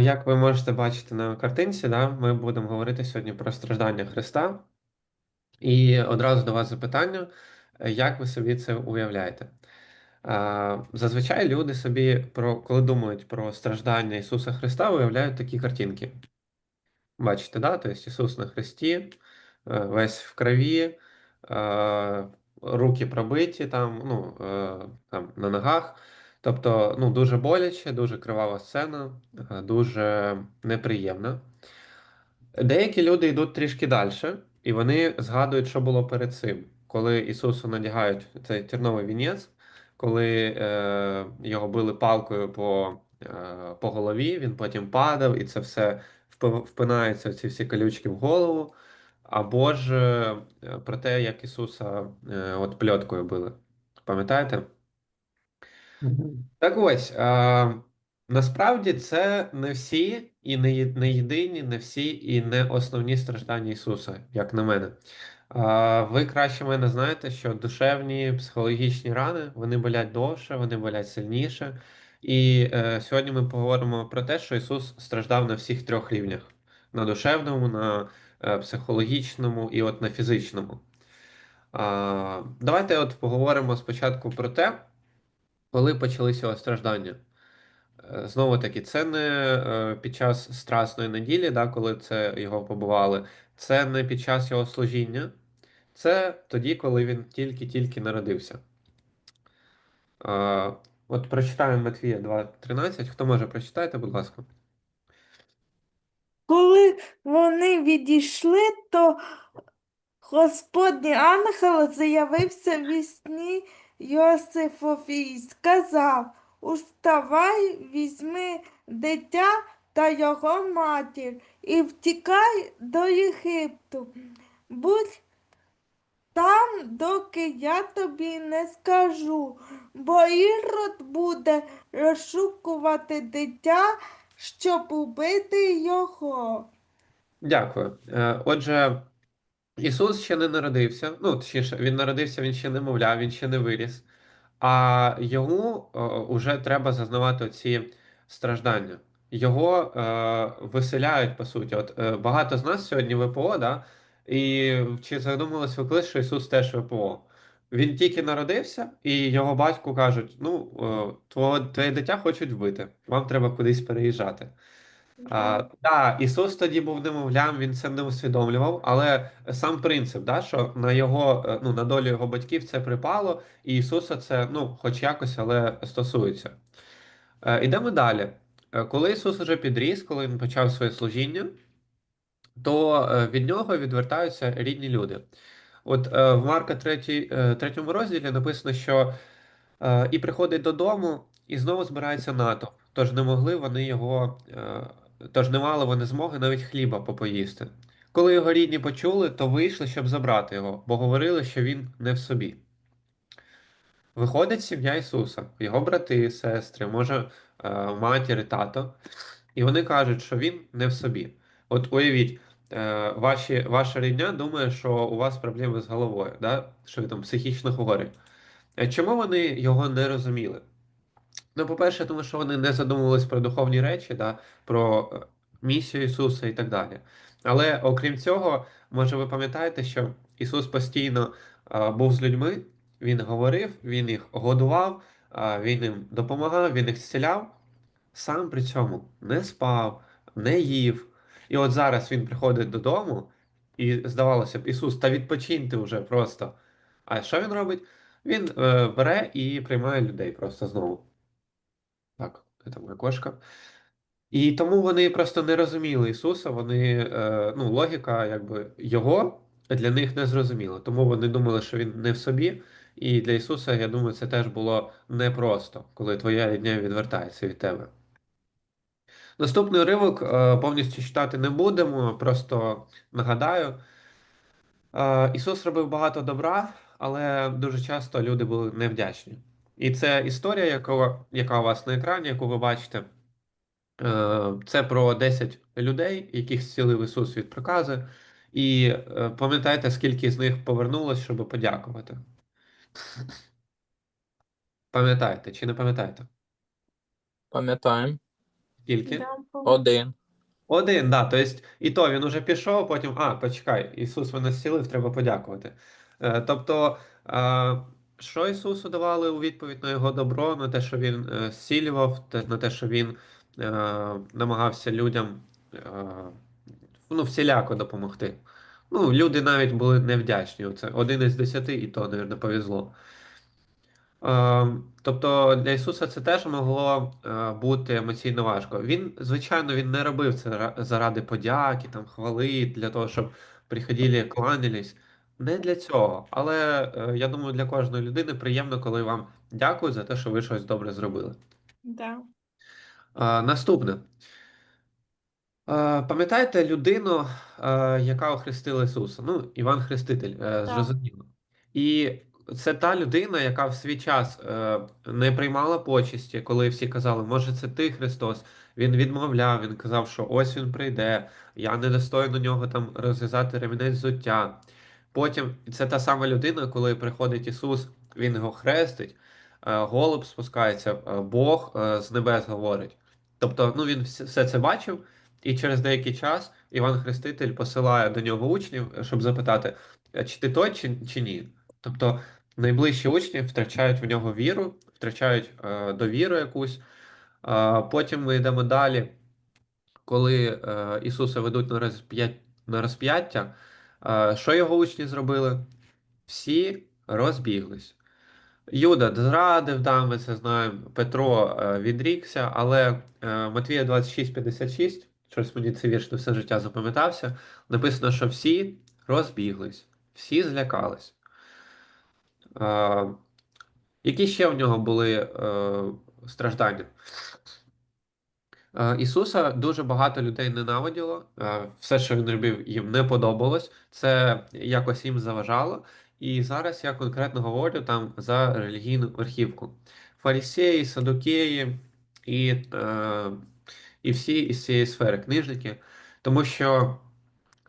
Як ви можете бачити на картинці, да, ми будемо говорити сьогодні про страждання Христа. І одразу до вас запитання, е, як ви собі це уявляєте? Зазвичай люди собі, про, коли думають про страждання Ісуса Христа, уявляють такі картинки. Бачите, да? Тобто Ісус на Христі, е, весь в крові, е, руки пробиті там, ну, там, на ногах. Тобто, ну, дуже боляче, дуже кривава сцена, е, дуже неприємна. Деякі люди йдуть трішки далі, і вони згадують, що було перед цим, коли Ісусу надягають цей терновий вінець, коли е, його били палкою по, е, по голові, він потім падав, і це все впи- впинається, ці всі колючки в голову. Або ж е, про те, як Ісуса е, от пльоткою били. Пам'ятаєте? Так ось, а, насправді це не всі і не, не єдині, не всі і не основні страждання Ісуса, як на мене. А, ви краще мене знаєте, що душевні психологічні рани вони болять довше, вони болять сильніше. І е, сьогодні ми поговоримо про те, що Ісус страждав на всіх трьох рівнях: на душевному, на е, психологічному і от на фізичному. А, давайте от поговоримо спочатку про те, коли почалися страждання. Е, Знову таки, це не е, під час Страсної неділі, да, коли це його побували, це не під час його служіння, це тоді, коли він тільки-тільки народився. Е, От прочитаємо Матвія 2.13. Хто може прочитайте, будь ласка. Коли вони відійшли, то Господній ангел з'явився в сні Йосифові сказав: Уставай, візьми дитя та його матір і втікай до Єгипту. Будь там, доки я тобі не скажу, бо Ірод буде розшукувати дитя, щоб убити його. Дякую. Е, Отже, Ісус ще не народився. Ну, точніше, він народився, він ще не мовляв, він ще не виріс. А йому е, уже треба зазнавати ці страждання. Його е, виселяють, по суті. От е, багато з нас сьогодні ВПО, да? І чи задумались ви колись, що Ісус теж ВПО? Він тільки народився, і його батьку кажуть: ну, е, твоє, твоє дитя хочуть вбити, вам треба кудись переїжджати. А, да, Ісус тоді був немовлям, він це не усвідомлював, але сам принцип, да, що на його, е, ну, на долю його батьків це припало, і Ісуса це, ну, хоч якось, але стосується. Е, ідемо далі. Е, Коли Ісус уже підріс, коли він почав своє служіння, то е, від нього відвертаються рідні люди. От е, в Марка 3, е, 3 розділі написано, що Е, І приходить додому, і знову збирається натовп. Тож не могли вони його, е, тож не мали вони змоги навіть хліба попоїсти. Коли його рідні почули, то вийшли, щоб забрати його, бо говорили, що він не в собі. Виходить сім'я Ісуса, його брати, сестри, може, е, матір і тато, і вони кажуть, що він не в собі. От уявіть, е, ваші, ваша рідня думає, що у вас проблеми з головою, да? що ви там психічно хворі. Е, Чому вони його не розуміли? Ну, по-перше, тому що вони не задумувались про духовні речі, да, про е, місію Ісуса і так далі. Але окрім цього, може, ви пам'ятаєте, що Ісус постійно е, був з людьми, Він говорив, Він їх годував, е, Він їм допомагав, Він їх зціляв, сам при цьому не спав, не їв. І от зараз Він приходить додому, і здавалося б, Ісус, та відпочиньте вже просто. А що він робить? Він е, бере і приймає людей просто знову. Так, це моя кошка. І тому вони просто не розуміли Ісуса, вони, е, ну, логіка, якби його для них не зрозуміла. Тому вони думали, що він не в собі. І для Ісуса, я думаю, це теж було непросто, коли твоя рідня відвертається від тебе. Наступний уривок е, повністю читати не будемо, просто нагадаю. Е, Ісус робив багато добра, але дуже часто люди були невдячні. І це історія, яка, яка у вас на екрані, яку ви бачите. Е, Це про 10 людей, яких зцілив Ісус від прокази. І е, пам'ятаєте, скільки з них повернулось, щоб подякувати? Пам'ятаєте чи не пам'ятаєте? Пам'ятаємо. Скільки? Один. Один, да. Тобто, і то він уже пішов, потім. А, почекай, Ісус мене зцілив, треба подякувати. Е, тобто, що Ісусу давали у відповідь на його добро, на те, що він е, зцілював, на те, що він е, намагався людям е, ну, всіляко допомогти. Ну, люди навіть були невдячні. Це один із десяти, і то, не повезло. Е, Тобто для Ісуса це теж могло е, бути емоційно важко. Він, звичайно, він не робив це заради подяки, там, хвали, для того, щоб приходили, кланялись. Не для цього. Але е, я думаю, для кожної людини приємно, коли вам дякують за те, що ви щось добре зробили. Да. Е, Наступне. Е, Пам'ятаєте людину, е, яка охрестила Ісуса? Ну, Іван Хреститель, е, Так. зрозуміло. І це та людина, яка в свій час е, не приймала почесті, коли всі казали, може, це ти Христос. Він відмовляв, він казав, що ось він прийде, я не достою до нього там розв'язати ремінець взуття. Потім це та сама людина, коли приходить Ісус, Він його хрестить, е, голуб спускається, е, Бог е, з небес говорить. Тобто, ну він все це бачив, і через деякий час Іван Хреститель посилає до нього учнів, щоб запитати, чи ти той, чи, чи ні. Тобто найближчі учні втрачають в нього віру, втрачають е, довіру якусь. Е, потім ми йдемо далі, коли е, Ісуса ведуть на розп'ят... на розп'яття. Що його учні зробили? Всі розбіглись. Юда зрадив, да, ми це знаємо. Петро е, відрікся, але е, Матвія 26,56, щось мені цей вірш на все життя запам'ятався. Написано, що всі розбіглись, всі злякались. Які ще в нього були е, страждання? Е, Ісуса дуже багато людей ненавиділо. Е, Все, що він робив, їм не подобалось. Це якось їм заважало. І зараз я конкретно говорю там за релігійну верхівку. Фарисеї, садукеї і, е, і всі із цієї сфери книжники, тому що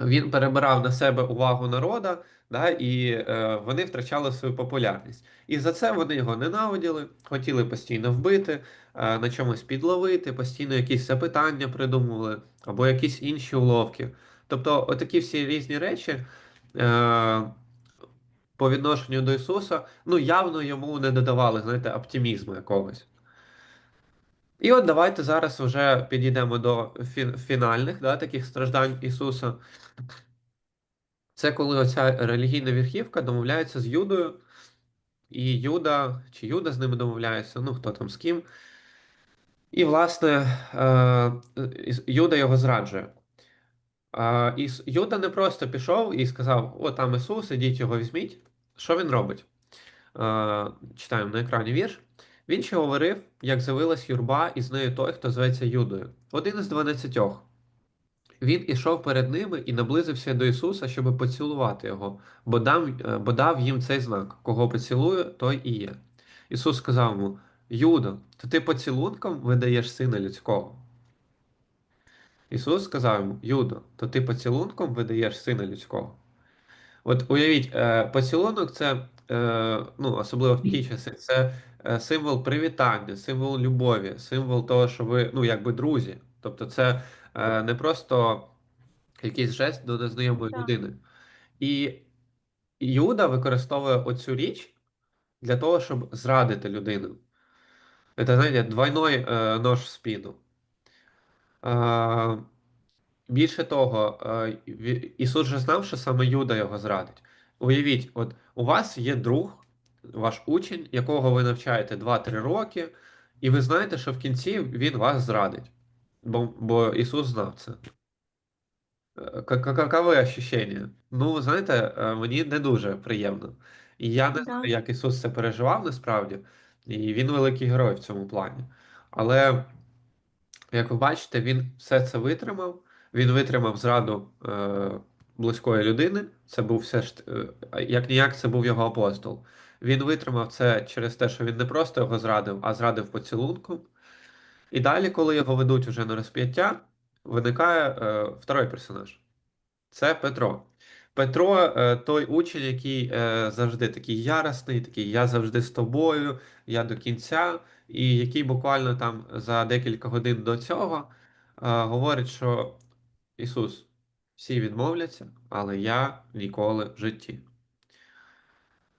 він перебирав на себе увагу народа, да, і е, вони втрачали свою популярність. І за це вони його ненавиділи, хотіли постійно вбити, е, на чомусь підловити, постійно якісь запитання придумували, або якісь інші уловки. Тобто, отакі всі різні речі. Е, по відношенню до Ісуса, ну явно йому не додавали, знаєте, оптимізму якогось. І от давайте зараз вже підійдемо до фі- фінальних да, таких страждань Ісуса. Це коли оця релігійна верхівка домовляється з Юдою, і Юда, чи Юда з ними домовляється, ну хто там з ким. І, власне, е, Юда його зраджує. І Юда не просто пішов і сказав: О, там Ісус, ідіть його візьміть. Що він робить? Е, Читаємо на екрані вірш. Він ще говорив, як з'явилась юрба, і з нею той, хто зветься Юдою. Один із дванадцятьох. Він ішов перед ними і наблизився до Ісуса, щоб поцілувати його, бо дав, е, бо дав їм цей знак: кого поцілую, той і є. Ісус сказав йому: Юдо, то ти поцілунком видаєш сина людського. Ісус сказав йому: Юдо, то ти поцілунком видаєш сина людського. От уявіть, е, поцілунок це, е, ну, особливо в ті часи, це символ привітання, символ любові, символ того, що ви, ну, якби друзі. Тобто, це не просто якийсь жест до незнайомої людини. І Юда використовує оцю річ для того, щоб зрадити людину. Це, знаєте, двойной е, нож в спину. Е, більше того, е, Ісус же знав, що саме Юда його зрадить. Уявіть, от у вас є друг, ваш учень, якого ви навчаєте 2-3 роки, і ви знаєте, що в кінці він вас зрадить. Бо, бо Ісус знав це. Е, ка- ка- Какове ощущення? Ну, знаєте, е, мені не дуже приємно. І я не знаю, як Ісус це переживав насправді, і він великий герой в цьому плані. Але, як ви бачите, він все це витримав. Він витримав зраду е, близької людини. Це був все ж е, як ніяк, це був його апостол. Він витримав це через те, що він не просто його зрадив, а зрадив поцілунком. І далі, коли його ведуть уже на розп'яття, виникає е, второй персонаж. Це Петро. Петро е, той учень, який е, завжди такий яростний, такий я завжди з тобою, я до кінця. і який буквально там за декілька годин до цього е, говорить, що Ісус, всі відмовляться, але я ніколи в житті.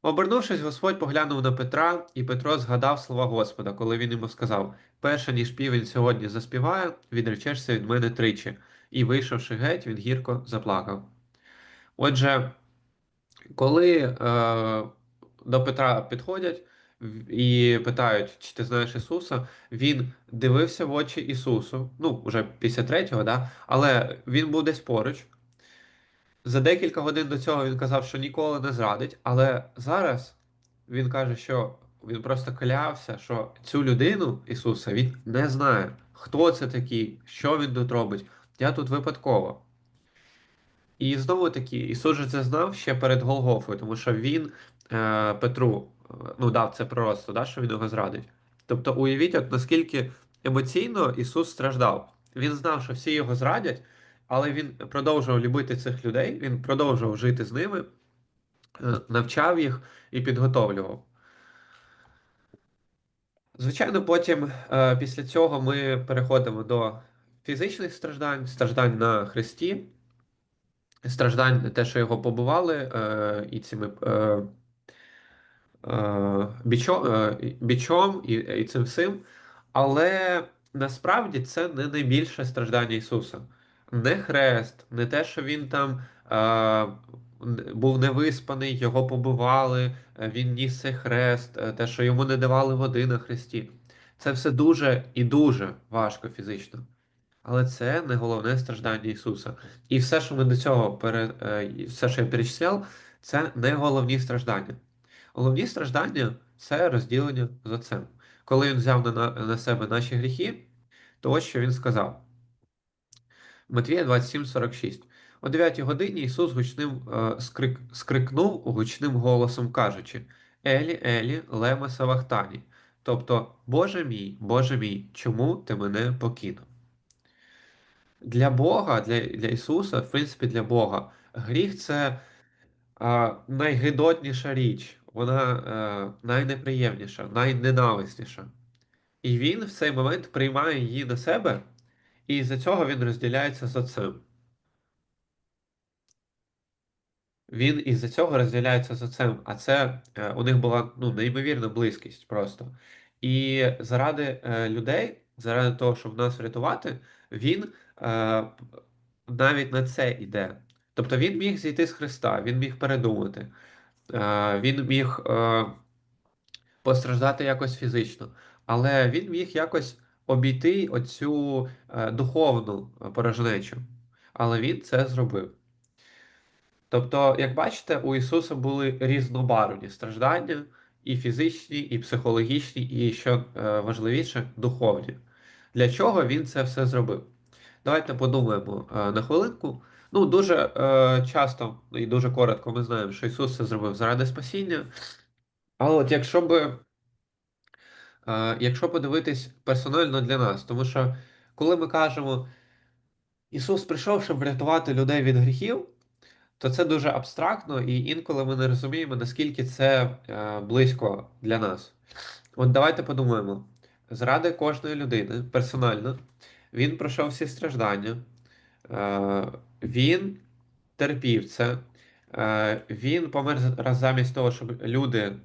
Обернувшись, Господь поглянув на Петра, і Петро згадав слова Господа, коли він йому сказав: Перше, ніж півень сьогодні заспіває, відречешся від мене тричі. І, вийшовши геть, він гірко заплакав. Отже, коли е, до Петра підходять і питають, чи ти знаєш Ісуса, він дивився в очі Ісусу, ну, вже після третього, да? але він був десь поруч. За декілька годин до цього він казав, що ніколи не зрадить, але зараз він каже, що він просто клявся, що цю людину Ісуса він не знає, хто це такий, що він тут робить. Я тут випадково. І знову таки, Ісус же це знав ще перед Голгофою, тому що він е, Петру е, ну, дав це пророцтво, да, що він його зрадить. Тобто, уявіть, от наскільки емоційно Ісус страждав. Він знав, що всі його зрадять, але він продовжував любити цих людей, він продовжував жити з ними, е, навчав їх і підготовлював. Звичайно, потім е, після цього ми переходимо до фізичних страждань, страждань на Христі страждань, те, що його побували, е, і цими е, е, бічом, е, бічом і, і цим всім. Але насправді це не найбільше страждання Ісуса. Не хрест, не те, що Він там е, був невиспаний, його побивали, е, він ніс цей хрест, е, те, що йому не давали води на хресті. Це все дуже і дуже важко фізично. Але це не головне страждання Ісуса. І все, що ми до цього пере... е, все, що я перечисляв, це не головні страждання. Головні страждання це розділення з Отцем. Коли він взяв на, на, себе наші гріхи, то ось що він сказав. Матвія 27,46. О 9 годині Ісус гучним е, скрик, скрикнув гучним голосом, кажучи: Елі, Елі, лема савахтані. Тобто, Боже мій, Боже мій, чому ти мене покинув? Для Бога, для, для Ісуса, в принципі, для Бога, гріх це а, найгидотніша річ, вона е, найнеприємніша, найненависніша. І він в цей момент приймає її на себе, і з-за цього він розділяється з Отцем. Він із-за цього розділяється з Отцем, а це е, у них була ну, неймовірна близькість просто. І заради е, людей, заради того, щоб нас врятувати, він е, навіть на це йде. Тобто він міг зійти з Христа, він міг передумати, е, він міг е, постраждати якось фізично, але він міг якось обійти оцю е, духовну порожнечу. Але він це зробив. Тобто, як бачите, у Ісуса були різнобарвні страждання, і фізичні, і психологічні, і що е, важливіше, духовні. Для чого він це все зробив? Давайте подумаємо е, на хвилинку. Ну, дуже е, часто і дуже коротко ми знаємо, що Ісус це зробив заради спасіння. Але от якщо би, е, якщо подивитись персонально для нас, тому що коли ми кажемо, Ісус прийшов, щоб врятувати людей від гріхів то це дуже абстрактно, і інколи ми не розуміємо, наскільки це е, близько для нас. От давайте подумаємо: заради кожної людини персонально він пройшов всі страждання, е, він терпів це, е, він помер замість того, щоб люди,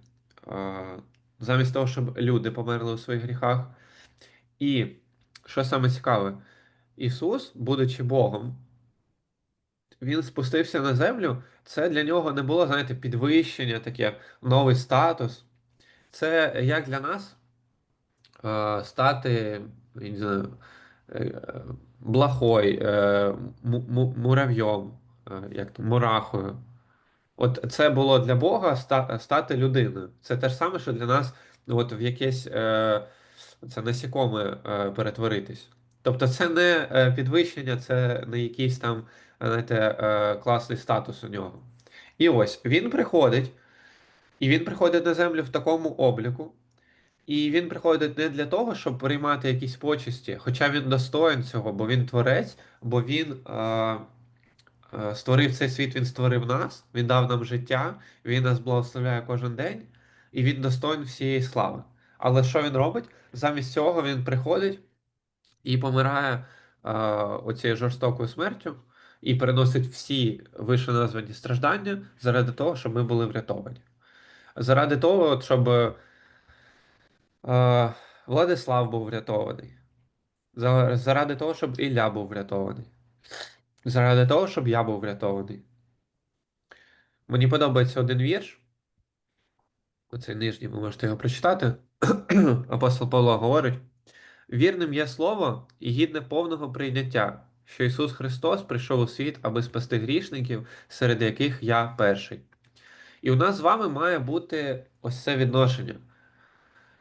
е, замість того, щоб люди померли у своїх гріхах. І що саме цікаве, Ісус, будучи Богом, він спустився на землю, це для нього не було, знаєте, підвищення, таке новий статус. Це як для нас е, стати я не знаю, е, е, му- му- муравйом, е, як там, мурахою. От це було для Бога ста- стати людиною. Це те ж саме, що для нас ну, от в якесь е, це насікоме е, перетворитись. Тобто це не е, підвищення, це не якийсь там знаєте, е, класний статус у нього. І ось він приходить, і він приходить на землю в такому обліку. І він приходить не для того, щоб приймати якісь почесті, хоча він достоин цього, бо він творець, бо він е, е, створив цей світ, він створив нас, він дав нам життя, він нас благословляє кожен день, і він достоин всієї слави. Але що він робить? замість цього він приходить і помирає е, оцією жорстокою смертю і переносить всі вищеназвані страждання заради того, щоб ми були врятовані. Заради того, щоб е, Владислав був врятований. Заради того, щоб Ілля був врятований. Заради того, щоб я був врятований. Мені подобається один вірш. Оцей нижній, ви можете його прочитати. Апостол Павло говорить: вірним є слово і гідне повного прийняття, що Ісус Христос прийшов у світ, аби спасти грішників, серед яких я перший. І у нас з вами має бути ось це відношення.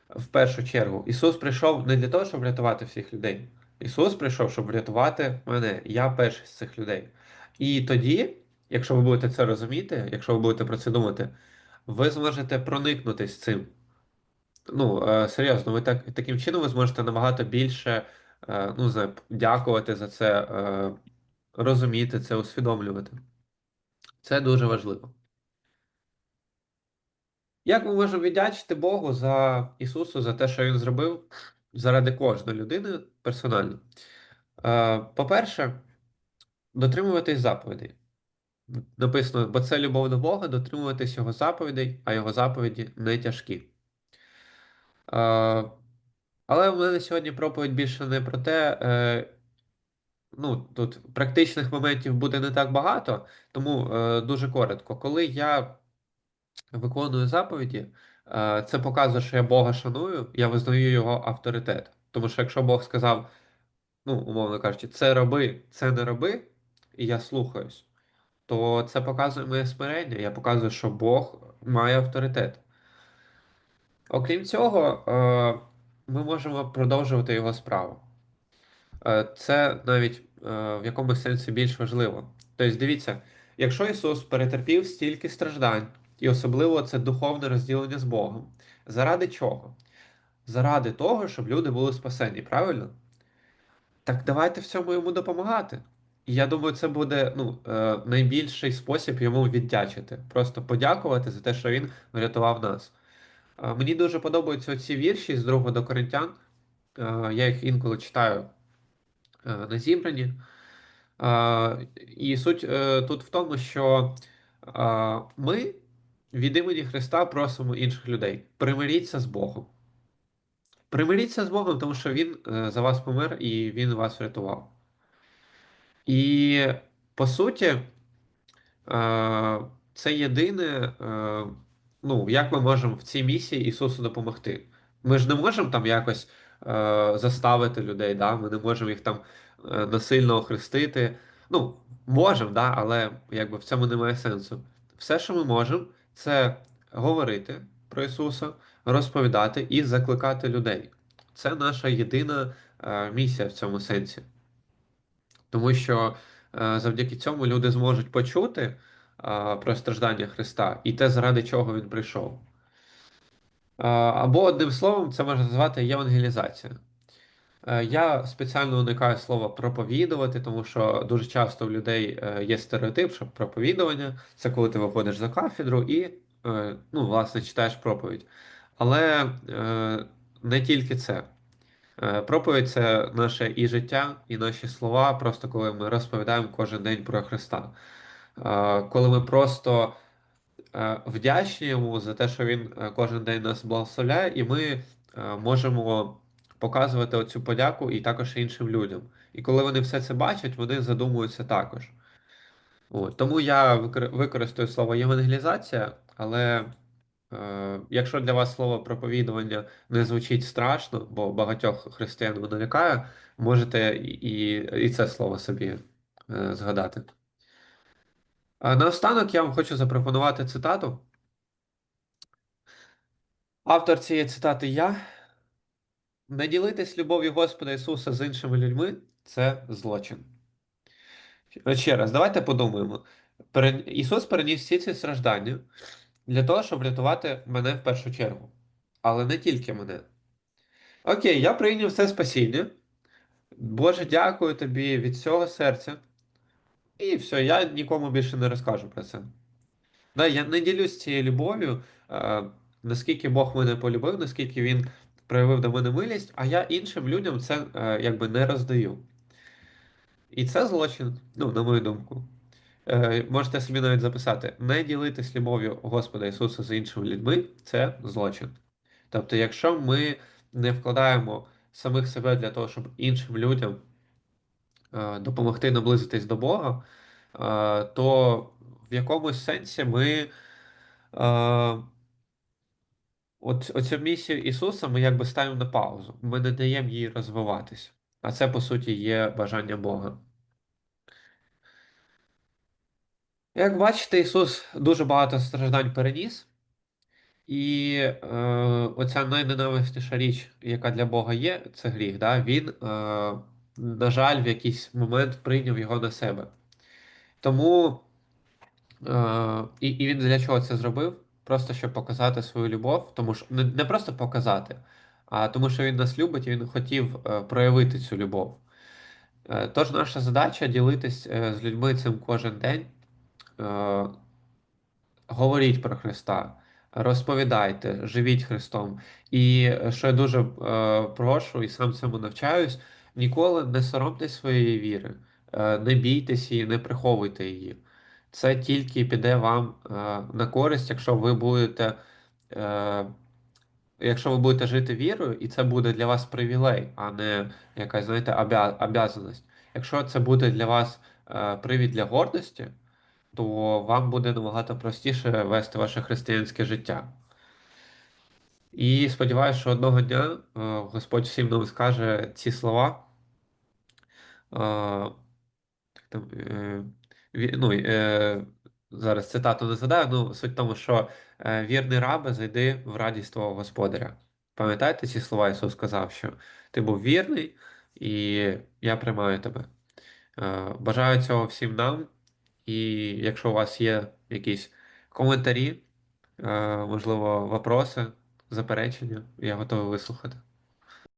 В першу чергу, Ісус прийшов не для того, щоб врятувати всіх людей. Ісус прийшов, щоб врятувати мене. Я перший з цих людей. І тоді, якщо ви будете це розуміти, якщо ви будете про це думати, ви зможете проникнутись цим. Ну, е, серйозно, ви так, таким чином ви зможете набагато більше ну, не знаю, дякувати за це, е, розуміти це, усвідомлювати. Це дуже важливо. Як ми можемо віддячити Богу за Ісусу, за те, що Він зробив заради кожної людини персонально? Е, По-перше, дотримуватись заповідей. Написано, бо це любов до Бога, дотримуватись Його заповідей, а Його заповіді не тяжкі. Але в мене сьогодні проповідь більше не про те. е, Ну, тут практичних моментів буде не так багато, тому е, дуже коротко. Коли я виконую заповіді, е, це показує, що я Бога шаную, я визнаю його авторитет. Тому що якщо Бог сказав, ну, умовно кажучи, це роби, це не роби, і я слухаюсь, то це показує моє смирення, я показую, що Бог має авторитет. Окрім цього, е, ми можемо продовжувати його справу. Е, Це навіть е, в якомусь сенсі більш важливо. Тобто, дивіться, якщо Ісус перетерпів стільки страждань, і особливо це духовне розділення з Богом, заради чого? Заради того, щоб люди були спасені, правильно? Так давайте в цьому йому допомагати. І я думаю, це буде ну, е, найбільший спосіб йому віддячити. Просто подякувати за те, що він врятував нас. Е, Мені дуже подобаються ці вірші з 2 до Коринтян. Е, Я їх інколи читаю е, на зібранні. І суть тут в тому, що ми від імені Христа просимо інших людей: примиріться з Богом. Примиріться з Богом, тому що Він за вас помер і Він вас врятував. І по суті, це єдине, ну, як ми можемо в цій місії Ісусу допомогти. Ми ж не можемо там якось е, заставити людей, да? ми не можемо їх там е, насильно охрестити. Ну, можемо, да? але якби в цьому немає сенсу. Все, що ми можемо, це говорити про Ісуса, розповідати і закликати людей. Це наша єдина е, місія в цьому сенсі. Тому що е, завдяки цьому люди зможуть почути про страждання Христа і те, заради чого Він прийшов. Або, одним словом, це можна назвати євангелізація. Е, Я спеціально уникаю слова проповідувати, тому що дуже часто в людей е, є стереотип, що проповідування це коли ти виходиш за кафедру і, е, ну, власне, читаєш проповідь. Але не тільки це. Проповідь це наше і життя, і наші слова, просто коли ми розповідаємо кожен день про Христа. Е, Коли ми просто е, вдячні йому за те, що він е, кожен день нас благословляє, і ми можемо показувати оцю подяку і також іншим людям. І коли вони все це бачать, вони задумуються також. От. Тому я використаю слово євангелізація, але е, якщо для вас слово проповідування не звучить страшно, бо багатьох християн воно лякає, можете і, і це слово собі е, згадати. А наостанок я вам хочу запропонувати цитату. Автор цієї цитати я. Не ділитись любов'ю Господа Ісуса з іншими людьми це злочин. Ще раз, давайте подумаємо. Ісус переніс всі ці страждання для того, щоб врятувати мене в першу чергу. Але не тільки мене. Окей, я прийняв це спасіння. Боже, дякую тобі від всього серця. І все, я нікому більше не розкажу про це. Да, я не ділюсь цією любов'ю, е, наскільки Бог мене полюбив, наскільки Він проявив до мене милість, а я іншим людям це е, якби не роздаю. І це злочин, ну, на мою думку. Е, можете собі навіть записати: не ділитись любов'ю Господа Ісуса з іншими людьми це злочин. Тобто, якщо ми не вкладаємо самих себе для того, щоб іншим людям допомогти наблизитись до Бога, е, то в якомусь сенсі ми е, от, оцю місію Ісуса ми якби ставимо на паузу. Ми не даємо їй розвиватись. А це, по суті, є бажання Бога. Як бачите, Ісус дуже багато страждань переніс, і е, оця найненависніша річ, яка для Бога є, це гріх. Да? Він, е, на жаль, в якийсь момент прийняв його на себе. Тому е, і, і він для чого це зробив? Просто щоб показати свою любов, тому що не, не просто показати, а тому, що він нас любить і він хотів е, проявити цю любов. Е, тож наша задача ділитись е, з людьми цим кожен день. Е, Говоріть про Христа, розповідайте, живіть Христом. І е, що я дуже е, прошу і сам цьому навчаюсь, ніколи не соромтесь своєї віри, е, не бійтесь її, не приховуйте її. Це тільки піде вам е, на користь, якщо ви будете, е, якщо ви будете жити вірою, і це буде для вас привілей, а не якась, знаєте, обязаність. Якщо це буде для вас привід для гордості то вам буде набагато простіше вести ваше християнське життя. І сподіваюся, що одного дня е, Господь всім нам скаже ці слова. Е, там, е, ну, зараз цитату не згадаю, ну суть в тому, що вірний рабе, зайди в радість твого Господаря. Пам'ятаєте ці слова Ісус сказав, що ти був вірний, і я приймаю тебе. Бажаю цього всім нам. І якщо у вас є якісь коментарі, можливо, вопроси, заперечення, я готовий вислухати.